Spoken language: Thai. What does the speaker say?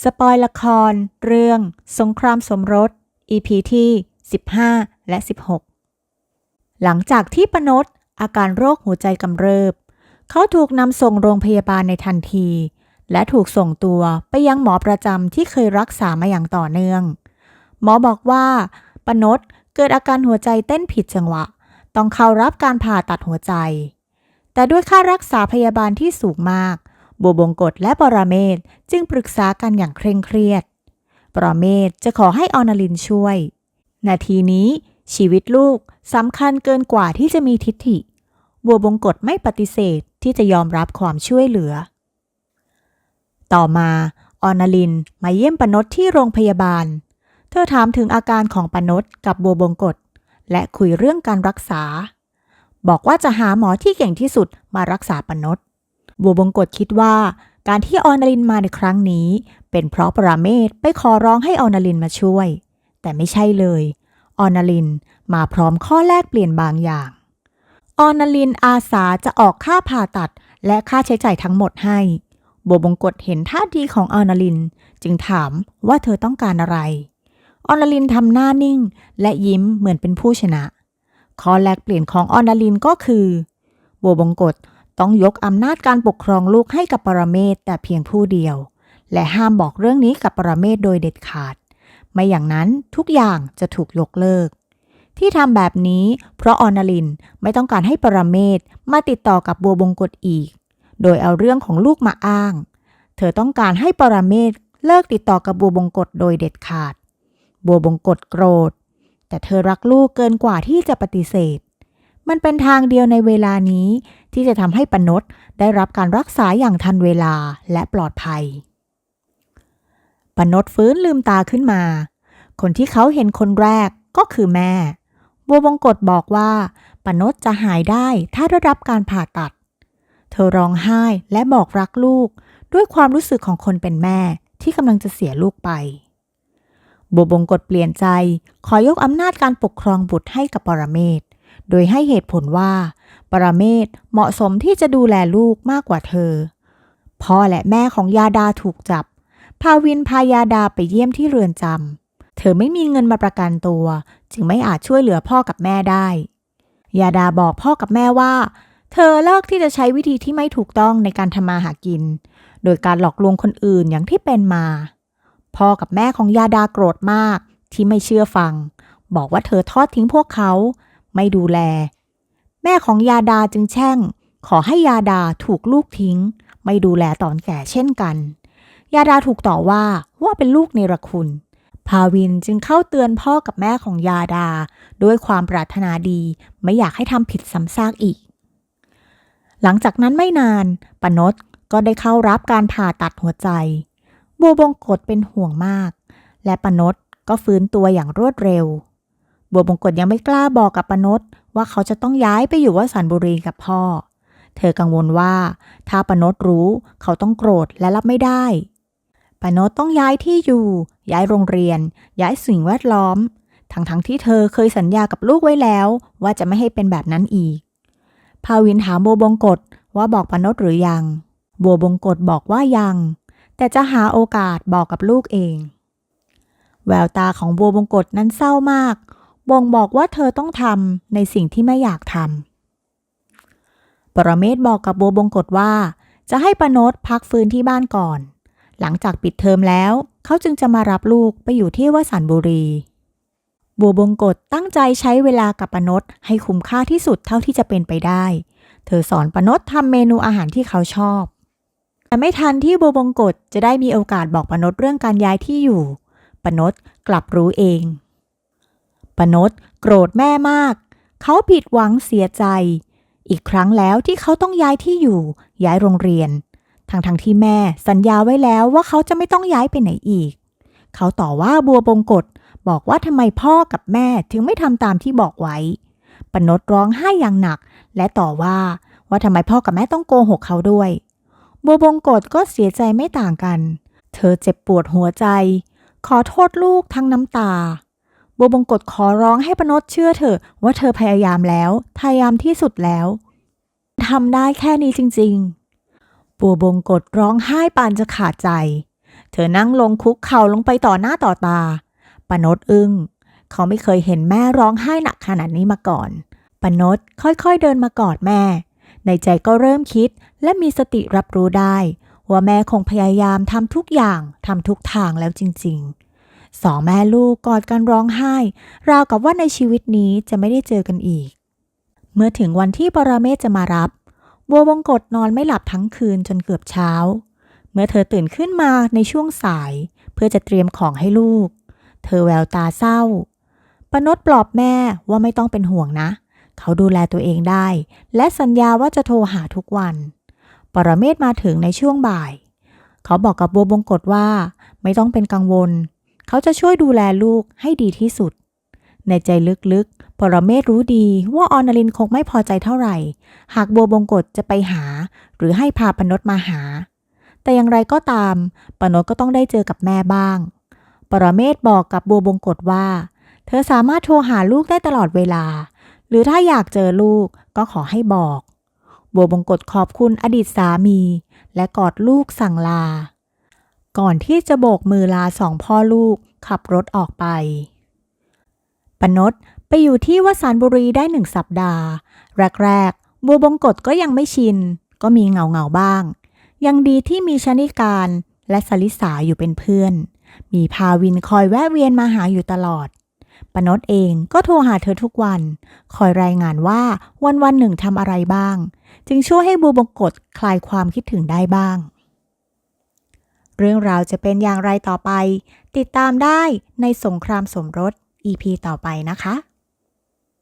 สปอยละคร เรื่อง สงครามสมรส EP ที่ 15 และ 16 หลังจากที่ปนดอาการโรคหัวใจกำเริบ เขาถูกนำส่งโรงพยาบาลในทันที และถูกส่งตัวไปยังหมอประจำที่เคยรักษามาอย่างต่อเนื่อง หมอบอกว่าปนดเกิดอาการหัวใจเต้นผิดจังหวะ ต้องเข้ารับการผ่าตัดหัวใจ แต่ด้วยค่ารักษาพยาบาลที่สูงมาก บัวบงกฎและปรเมศจึงปรึกษากันอย่างเคร่งเครียด ปรเมศจะขอให้ออนาลินช่วย นาทีนี้ชีวิตลูกสำคัญเกินกว่าที่จะมีทิฐิ บัวบงกฎไม่ปฏิเสธที่จะยอมรับความช่วยเหลือ ต่อมาออนาลินมาเยี่ยมปนดที่โรงพยาบาล เธอถามถึงอาการของปนดกับบัวบงกฎและคุยเรื่องการรักษา บอกว่าจะหาหมอที่เก่งที่สุดมารักษาปนด บัวบงกฎคิดว่าการที่ออนาลินมาในครั้งนี้ เป็นเพราะปราเมศไปขอร้องให้ออนาลินมาช่วย แต่ไม่ใช่เลย ออนาลินมาพร้อมข้อแลกเปลี่ยนบางอย่าง ออนาลินอาสาจะออกค่าผ่าตัดและค่าใช้จ่ายทั้งหมดให้บัวบงกฎเห็นท่าทีของออนาลิน จึงถามว่าเธอต้องการอะไร ออนาลินทำหน้านิ่ง และยิ้มเหมือนเป็นผู้ชนะ ข้อแลกเปลี่ยนของออนาลินก็คือบัวบงกฎ ต้องยกอำนาจการปกครองลูกให้กับปรเมศแต่เพียงผู้เดียว และห้ามบอกเรื่องนี้กับปรเมศโดยเด็ดขาด ไม่อย่างนั้นทุกอย่างจะถูกยกเลิก ที่ทำแบบนี้ เพราะออนาลินไม่ต้องการให้ปรเมศมาติดต่อกับบัวบงกฎอีก โดยเอาเรื่องของลูกมาอ้าง เธอต้องการให้ปรเมศเลิกติดต่อกับบัวบงกฎโดยเด็ดขาด บัวบงกฎโกรธ แต่เธอรักลูกเกินกว่าที่จะปฏิเสธ มันเป็นทางเดียวในเวลานี้ ที่จะทำให้ปนดได้รับการรักษาอย่างทันเวลาและปลอดภัย ปนดฟื้นลืมตาขึ้นมา คนที่เขาเห็นคนแรกก็คือแม่ บัวบงกฎบอกว่า ปนดจะหายได้ถ้าได้รับการผ่าตัด เธอร้องไห้และบอกรักลูก ด้วยความรู้สึกของคนเป็นแม่ที่กำลังจะเสียลูกไปบัวบงกฎเปลี่ยนใจ ขอยกอำนาจการปกครองบุตรให้กับปรเมศ โดยให้เหตุผลว่า ปรเมศเหมาะสมที่จะดูแลลูกมากกว่าเธอ พ่อและแม่ของยาดาถูกจับ พาวินพายาดาไปเยี่ยมที่เรือนจำ เธอไม่มีเงินมาประกันตัว จึงไม่อาจช่วยเหลือพ่อกับแม่ได้ ยาดาบอกพ่อกับแม่ว่า เธอเลิกที่จะใช้วิธีที่ไม่ถูกต้องในการทำมาหากิน โดยการหลอกลวงคนอื่นอย่างที่เป็นมา พ่อกับแม่ของยาดาโกรธมากที่ไม่เชื่อฟัง บอกว่าเธอทอดทิ้งพวกเขา ไม่ดูแล แม่ของยาดาจึงแช่ง ขอให้ยาดาถูกลูกทิ้ง ไม่ดูแลตอนแก่เช่นกัน ยาดาถูกต่อว่าว่าเป็นลูกเนรคุณ พาวินจึงเข้าเตือนพ่อกับแม่ของยาดา ด้วยความปรารถนาดีไม่อยากให้ทำผิดซ้ำซากอีก หลังจากนั้นไม่นานปนดก็ได้เข้ารับการผ่าตัดหัวใจ บัวบงกฎเป็นห่วงมาก และปนดก็ฟื้นตัวอย่างรวดเร็ว บัวบงกฎยังไม่กล้าบอกกับปนดว่าเขาจะต้องย้ายไปอยู่วสันบุรีกับพ่อ เธอกังวลว่า ถ้าปนดรู้เขาต้องโกรธและรับไม่ได้ปนดต้องย้ายที่อยู่ ย้ายโรงเรียน ย้ายสิ่งแวดล้อม ทั้งๆทที่เธอเคยสัญญากับลูกไว้แล้ว ว่าจะไม่ให้เป็นแบบนั้นอีก พาวินถามบัวบงกฎว่าบอกปนดหรือยัง บัวบงกฎบอกว่ายัง แต่จะหาโอกาสบอกกับลูกเอง แววตาของบัวบงกฎนั้นเศร้ามาก บ่งบอกว่าเธอต้องทำในสิ่งที่ไม่อยากทำปรเมศบอกกับบัวบงกฎว่า จะให้ปนดพักฟื้นที่บ้านก่อน หลังจากปิดเทอมแล้ว เขาจึงจะมารับลูกไปอยู่ที่วสันบุรี บัวบงกฎตั้งใจใช้เวลากับปนดให้คุ้มค่าที่สุดเท่าที่จะเป็นไปได้ เธอสอนปนดทำเมนูอาหารที่เขาชอบ แต่ไม่ทันที่บัวบงกฎจะได้มีโอกาสบอกปนดเรื่องการย้ายที่อยู่ปนดกลับรู้เอง ปนดโกรธแม่มาก เขาผิดหวังเสียใจ อีกครั้งแล้วที่เขาต้องย้ายที่อยู่ ย้ายโรงเรียนทั้งๆทที่แม่สัญญาไว้แล้วว่าเขาจะไม่ต้องย้ายไปไหนอีก เขาต่อว่าบัวบงกฎบอกว่าทำไมพ่อกับแม่ถึงไม่ทำตามที่บอกไว้ ปนดร้องไห้อย่างหนัก และต่อว่าว่าทำไมพ่อกับแม่ต้องโกหกเขาด้วย บัวบงกฎก็เสียใจไม่ต่างกัน เธอเจ็บปวดหัวใจ ขอโทษลูกทั้งน้ำตา บัวบงกฎขอร้องให้ปนดเชื่อเถอะว่าเธอพยายามแล้ว พยายามที่สุดแล้วทำได้แค่นี้จริงๆ บัวบงกฎร้องไห้ปานจะขาดใจ เธอนั่งลงคุกเข่าลงไปต่อหน้าต่อตา ปนดอึง้ง เขาไม่เคยเห็นแม่ร้องไห้หนักขนาดนี้มาก่อน ปนดค่อยๆเดินมากอดแม่ ในใจก็เริ่มคิดและมีสติรับรู้ได้ ว่าแม่คงพยายามทำทุกอย่างทำทุกทางแล้วจริง ๆ สองแม่ลูกกอดกันร้องไห้ ราวกับว่าในชีวิตนี้จะไม่ได้เจอกันอีก เมื่อถึงวันที่ปรเมศจะมารับ บัวบงกฎนอนไม่หลับทั้งคืนจนเกือบเช้า เมื่อเธอตื่นขึ้นมาในช่วงสาย เพื่อจะเตรียมของให้ลูก เธอแววตาเศร้าปนดปลอบแม่ว่าไม่ต้องเป็นห่วงนะ เขาดูแลตัวเองได้ และสัญญาว่าจะโทรหาทุกวัน ปรเมศมาถึงในช่วงบ่าย เขาบอกกับบัวบงกฎว่า ไม่ต้องเป็นกังวล เขาจะช่วยดูแลลูกให้ดีที่สุด ในใจลึกๆ ปรเมศรู้ดีว่าออนาลินคงไม่พอใจเท่าไหร่ หากบัวบงกฎจะไปหา หรือให้พาปนดมาหา แต่อย่างไรก็ตาม ปนดก็ต้องได้เจอกับแม่บ้าง ปรเมศบอกกับบัวบงกฎว่า เธอสามารถโทรหาลูกได้ตลอดเวลา หรือถ้าอยากเจอลูกก็ขอให้บอก บัวบงกฎขอบคุณอดีตสามี และกอดลูกสั่งลา ก่อนที่จะโบกมือลาสองพ่อลูกขับรถออกไป ปนดไปอยู่ที่วสานบุรีได้หนึ่งสัปดาห์ แรกๆบัวบงกฎก็ยังไม่ชิน ก็มีเหงาเงาๆบ้าง ยังดีที่มีชนิการและสลิสาอยู่เป็นเพื่อน มีพาวินคอยแวะเวียนมาหาอยู่ตลอด ปนดเองก็โทรหาเธอทุกวัน คอยรายงานว่าวันวันๆหนึ่งทำอะไรบ้าง จึงช่วยให้บัวบงกฎคลายความคิดถึงได้บ้าง เรื่องราวจะเป็นอย่างไรต่อไป ติดตามได้ในสงครามสมรส EP ต่อไปนะคะ